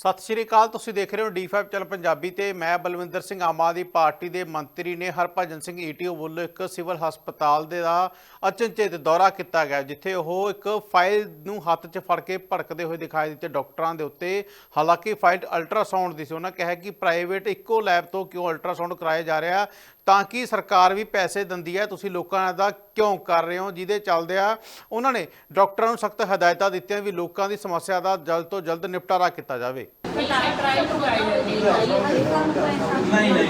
ਸਤਿ ਸ਼੍ਰੀ ਅਕਾਲ, ਤੁਸੀਂ ਦੇਖ ਰਹੇ ਹੋ ਡੀ5 ਚੈਨਲ ਪੰਜਾਬੀ ਤੇ ਮੈਂ ਬਲਵਿੰਦਰ ਸਿੰਘ ਆਮ ਆਦਮੀ ਪਾਰਟੀ ਦੇ ਮੰਤਰੀ ਨੇ ਹਰਭਜਨ ਸਿੰਘ ਈਟੀਓ ਵੱਲੋਂ ਇੱਕ ਸਿਵਲ ਹਸਪਤਾਲ ਦੇ ਦਾ ਅਚਨਚੇਤ ਦੌਰਾ ਕੀਤਾ ਗਿਆ, ਜਿੱਥੇ ਉਹ ਇੱਕ ਫਾਈਲ ਨੂੰ ਹੱਥ 'ਚ ਫੜ ਕੇ ਭੜਕਦੇ ਹੋਏ ਦਿਖਾਈ ਦਿੱਤੇ ਡਾਕਟਰਾਂ ਦੇ ਉੱਤੇ। ਹਾਲਾਂਕਿ ਫਾਈਲ ਅਲਟਰਾਸਾਊਂਡ ਦੀ ਸੀ, ਉਹਨਾਂ ਕਿਹਾ ਕਿ ਪ੍ਰਾਈਵੇਟ ਇੱਕੋ ਲੈਬ ਤੋਂ ਕਿਉਂ ਅਲਟਰਾਸਾਊਂਡ ਕਰਾਇਆ ਜਾ ਰਿਹਾ? ਤਾਂ ਕਿ ਸਰਕਾਰ ਵੀ ਪੈਸੇ ਦਿੰਦੀ ਹੈ। ਤੁਸੀਂ ਲੋਕਾਂ ਦਾ ਕਿਉਂ ਕਰ ਰਹੇ ਹੋ? ਜਿਹਦੇ ਚੱਲਦੇ ਆ ਉਹਨਾਂ ਨੇ ਡਾਕਟਰਾਂ ਨੂੰ ਸਖਤ ਹਦਾਇਤਾਂ ਦਿੱਤੀਆਂ ਵੀ ਲੋਕਾਂ ਦੀ ਸਮੱਸਿਆ ਦਾ ਜਲਦ ਤੋਂ ਜਲਦ ਨਿਪਟਾਰਾ ਕੀਤਾ ਜਾਵੇ। ਨਹੀਂ ਨਹੀਂ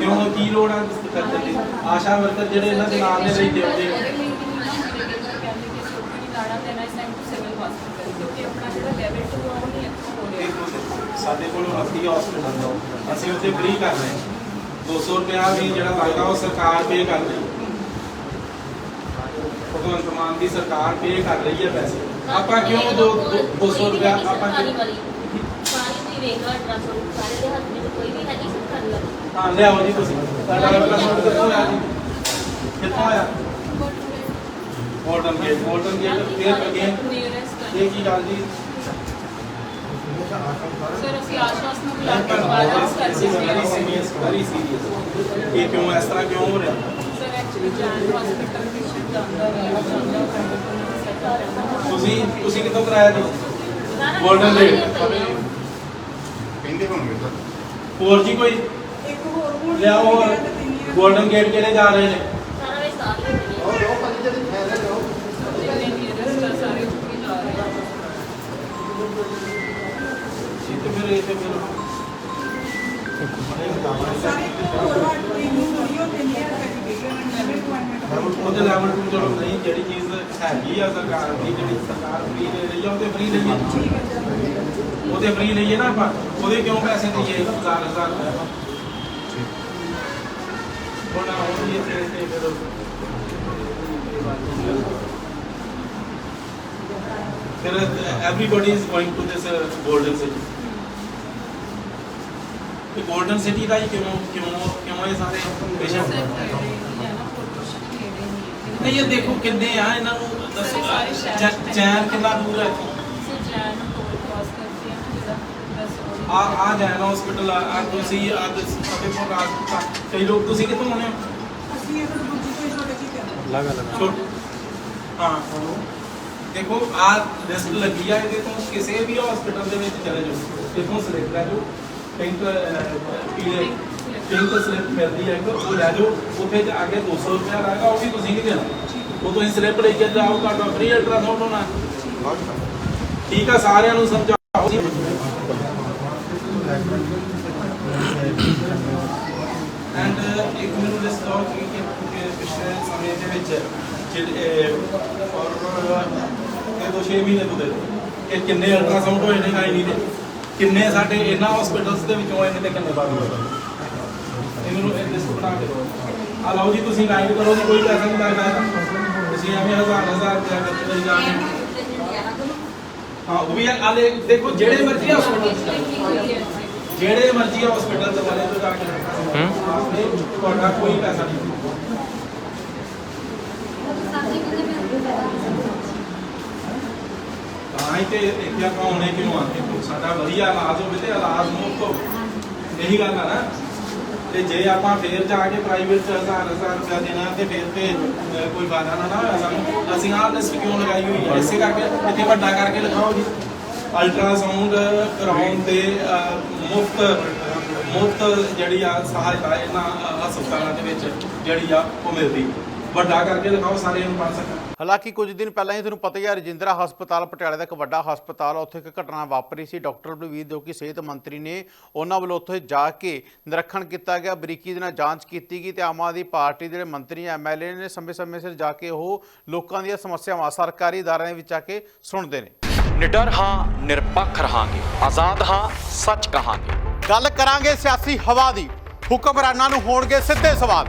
ਕਿਉਂ? ਕੀ ਲੋੜ ਆ ਕਰਦੇ ਲਈ ਆਸ਼ਾ ਵਰਕਰ ਜਿਹੜੇ ਇਹਨਾਂ ਦੇ ਨਾਮ ਦੇ ਲਈ ਦਿੰਦੇ ਸਾਡੇ ਕੋਲ ਫ੍ਰੀ ਹਸਪੀਟਲ ਦਾ ਅਸੀਂ ਉੱਥੇ ਫ੍ਰੀ ਕਰ ਰਹੇ ਹਾਂ। 200 ਰੁਪਿਆ ਵੀ ਜਿਹੜਾ ਲੱਗਦਾ ਉਹ ਸਰਕਾਰ ਪੇ ਕਰ ਰਹੀ ਹੈ। ਭਗਵੰਤ ਮਾਨ ਦੀ ਸਰਕਾਰ ਪੇ ਕਰ ਰਹੀ ਹੈ ਪੈਸੇ। ਆਪਾਂ ਕਿਉਂ ਦੋ 200 ਰੁਪਿਆ ਆਪਾਂ ਕਿਉਂ ਹਾਂ ਲਿਆਓ ਜੀ ਤੁਸੀਂ। ਤੁਹਾਡਾ ਅਲਟਰਾਸਾਊਂਡ ਕਿੱਥੋਂ ਆਇਆ ਕਿੱਥੋਂ ਆਇਆ ਮਾਡਰਨ ਗੇਟ ਮਾਡਰਨ ਗੇਟ ਫਿਰ ਅਗੇਨ ਇਹ ਕੀ ਗੱਲ ਜੀ? ਵੈਰੀ ਸੀਰੀਅਸ ਵੈਰੀ ਸੀਰੀਅਸ ਇਹ ਕਿਉਂ ਇਸ ਤਰ੍ਹਾਂ ਕਿਉਂ ਹੋ ਰਿਹਾ ਤੁਸੀਂ ਤੁਸੀਂ ਕਿੱਥੋਂ ਕਰਾਇਆ ਜੀ ਗੋਲਡਨ ਗੇਟ ਕਹਿੰਦੇ ਹੋਣਗੇ ਸਰ ਹੋਰ ਜੀ ਕੋਈ ਲਿਆਓ ਹੋਰ ਗੋਲਡਨ ਗੇਟ ਕਿਹੜੇ ਜਾ ਰਹੇ ਨੇ ਉਹਦੇ ਲੈਵਲ ਤੋਂ ਚਲੋ ਨਹੀਂ ਜਿਹੜੀ ਚੀਜ਼ ਹੈਗੀ ਆ ਸਰਕਾਰ ਦੀ ਜਿਹੜੀ ਸਰਕਾਰ ਫ੍ਰੀ ਦੇ ਰਹੀ ਆ ਉਹਦੇ ਫ੍ਰੀ ਲਈਏ ਉਹਦੇ ਫ੍ਰੀ ਲਈਏ ਨਾ ਆਪਾਂ ਉਹਦੇ ਕਿਉਂ ਪੈਸੇ ਦਈਏ? ਹਜ਼ਾਰ ਹਜ਼ਾਰ ਰੁਪਏ ਹੁਣ ਆਉਂਦੀ ਇੱਥੇ ਤੇ ਫਿਰ। ਫਿਰ everybody is going to this uh, golden city ਤੇ golden city ਦਾ ਹੀ ਕਿਉਂ ਕਿਉਂ ਕਿਉਂ ਇਹ ਸਾਰੇ ਪੇਸ਼ੈਂਟ ਨਹੀਂ ਇਹ ਦੇਖੋ ਕਿੰਨੇ ਆ ਇਹਨਾਂ ਨੂੰ ਦੱਸੋ। ਚੈ- ਚੈਨ ਕਿੰਨਾ ਦੂਰ ਹੈ ਇੱਥੋਂ? ਆ ਆ ਜੈਨ ਹਸਪੀਟਲ ਆ ਆ ਤੁਸੀਂ ਆ ਫਤਿਹਪੁਰ ਰਾਜਪੂਤ ਕਈ ਲੋਕ ਤੁਸੀਂ ਕਿੱਥੋਂ ਆਉਣੇ ਹੋ? ਛੋਟ ਹਾਂ ਦੇਖੋ ਆ ਲਿਸਟ ਲੱਗੀ ਆ ਇਹਦੇ ਤੋਂ ਕਿਸੇ ਵੀ ਹਸਪੀਟਲ ਦੇ ਵਿੱਚ ਚਲੇ ਜਾਓ ਇਥੋਂ ਸਿਲੈਕਟ ਲੈ ਜਾਓ। ਪਿੰਕ ਪੀਲੇ ਪਿੰਕ ਸਲਿੱਪ ਮਿਲਦੀ ਹੈ ਇੱਕ, ਉਹ ਲੈ ਜਾਓ, ਉੱਥੇ ਜਾ ਕੇ 200 ਰੁਪਏ ਲਾਗਾ ਉਹ ਵੀ ਤੁਸੀਂ ਨਹੀਂ ਦੇਣਾ ਉਹ ਤੁਸੀਂ ਸਲਿੱਪ ਲੈ ਕੇ ਜਾਓ, ਤੁਹਾਡਾ ਫ੍ਰੀ ਅਲਟਰਾਸਾਊਂਡ ਹੋਣਾ। ਠੀਕ ਆ, ਸਾਰਿਆਂ ਨੂੰ ਸਮਝਾਓ। ਜੀ ਐਂਡ ਇੱਕ ਮੈਨੂੰ ਦੱਸੋ ਕਿ ਕਿ ਕਿ ਪਿਛਲੇ ਸਮੇਂ ਦੇ ਵਿੱਚ ਜਿਹੜੇ ਔਰ ਇਹ ਦੋ 6 ਮਹੀਨੇ ਤੋਂ ਦੇ ਕਿ ਕਿੰਨੇ ਅਲਟਰਾਸਾਊਂਡ ਹੋਏ ਨੇ ਗਾਇਨੀ ਦੇ। ਕਿੰਨੇ ਸਾਡੇ ਇਹਨਾਂ ਹਸਪੀਟਲਸ ਦੇ ਵਿੱਚੋਂ ਹੋਏ ਨੇ ਤੇ ਕਿੰਨੇ ਬਾਹਰ ਹੋਏ? ਨੇ ਇਹ ਲਿਸਟ ਬਣਾ ਕੇ ਦਿਓ। ਆ ਲਓ ਜੀ ਤੁਸੀਂ ਗਾਈਡ ਕਰੋ ਜੀ ਕੋਈ ਪੈਸਾ ਨਹੀਂ ਲੱਗਦਾ। ਤੁਸੀਂ ਐਵੇਂ ਹਜ਼ਾਰ ਹਜ਼ਾਰ ਰੁਪਇਆ ਖਰਚ ਲਈ ਜਾਓਗੇ ਹਾਂ। ਉਹ ਵੀ ਆਲੇ ਦੇਖੋ ਜਿਹੜੇ ਮਰਜ਼ੀ ਹਸਪੀਟਲ ਜਿਹੜੇ ਮਰਜ਼ੀ ਹਸਪੀਟਲ ਤੋਂ ਵਾਲੇ ਤੋਂ ਜਾ ਕੇ ਤੁਹਾਡਾ ਕੋਈ ਪੈਸਾ ਨਹੀਂ ਤਾਂ ਹੀ ਤੇ ਇੱਥੇ ਆਪਾਂ ਆਉਣੇ ਕਿਉਂ ਆ ਦੇਖੋ ਸਾਡਾ ਵਧੀਆ ਇਲਾਜ ਹੋਵੇ ਤੇ ਇਲਾਜ ਮੁਫਤ ਹੋਵੇ ਇਹੀ ਗੱਲ ਆ ਨਾ। ਤੇ ਜੇ ਆਪਾਂ ਫੇਰ ਜਾ ਕੇ ਪ੍ਰਾਈਵੇਟ ਚ ਹਜ਼ਾਰ ਹਜ਼ਾਰ ਰੁਪਇਆ ਦੇਣਾ ਤੇ ਫਿਰ ਤੇ ਕੋਈ ਫਾਇਦਾ ਨਾ ਨਾ ਹੋਇਆ ਸਾਨੂੰ। ਅਸੀਂ ਆਹ ਲਿਸਟ ਕਿਉਂ ਲਗਾਈ ਹੋਈ ਹੈ ਇਸੇ ਕਰਕੇ ਇੱਥੇ ਵੱਡਾ ਕਰਕੇ ਲਿਖਾਓ ਜੀ ਅਲਟਰਾਸਾਊਂਡ ਕਰਾਉਣ ਤੇ ਮੁਫਤ ਮੁਫਤ ਜਿਹੜੀ ਆ ਸਹਾਇਤਾ ਇਹਨਾਂ ਹਸਪਤਾਲਾਂ ਦੇ ਵਿੱਚ ਜਿਹੜੀ ਆ ਉਹ ਮਿਲਦੀ। ਵੱਡਾ ਕਰਕੇ ਲਿਖਾਓ ਸਾਰੇ ਨੂੰ ਪੜ ਸਕਣ। ਹਾਲਾਂਕਿ ਕੁਝ ਦਿਨ ਪਹਿਲਾਂ ਹੀ ਤੁਹਾਨੂੰ ਪਤਾ ਹੀ ਹੈ ਰਜਿੰਦਰਾ ਹਸਪਤਾਲ ਪਟਿਆਲੇ ਦਾ ਇੱਕ ਵੱਡਾ ਹਸਪਤਾਲ ਆ, ਉੱਥੇ ਇੱਕ ਘਟਨਾ ਵਾਪਰੀ ਸੀ। ਡਾਕਟਰ ਬਲਵੀਰ ਜੋ ਕਿ ਸਿਹਤ ਮੰਤਰੀ ਨੇ ਉਹਨਾਂ ਵੱਲੋਂ ਉੱਥੇ ਜਾ ਕੇ ਨਿਰੀਖਣ ਕੀਤਾ ਗਿਆ ਬਰੀਕੀ ਦੇ ਨਾਲ ਜਾਂਚ ਕੀਤੀ ਗਈ ਤੇ ਆਮ ਆਦਮੀ ਪਾਰਟੀ ਦੇ ਜਿਹੜੇ ਮੰਤਰੀ ਐਮਐਲਏ ਨੇ ਸਮੇਂ-ਸਮੇਂ ਸਿਰ ਜਾ ਕੇ ਉਹ ਲੋਕਾਂ ਦੀਆਂ ਸਮੱਸਿਆਵਾਂ ਸਰਕਾਰੀ ਅਦਾਰਿਆਂ ਵਿੱਚ ਆ ਕੇ ਸੁਣਦੇ ਨੇ। ਨਿਡਰ ਹਾਂ ਨਿਰਪੱਖ ਰਹਾਂਗੇ। ਆਜ਼ਾਦ ਹਾਂ ਸੱਚ ਕਹਾਂਗੇ। ਗੱਲ ਕਰਾਂਗੇ ਸਿਆਸੀ ਹਵਾ ਦੀ। ਹੁਕਮਰਾਨਾਂ ਨੂੰ ਹੋਣਗੇ ਸਿੱਧੇ ਸਵਾਲ।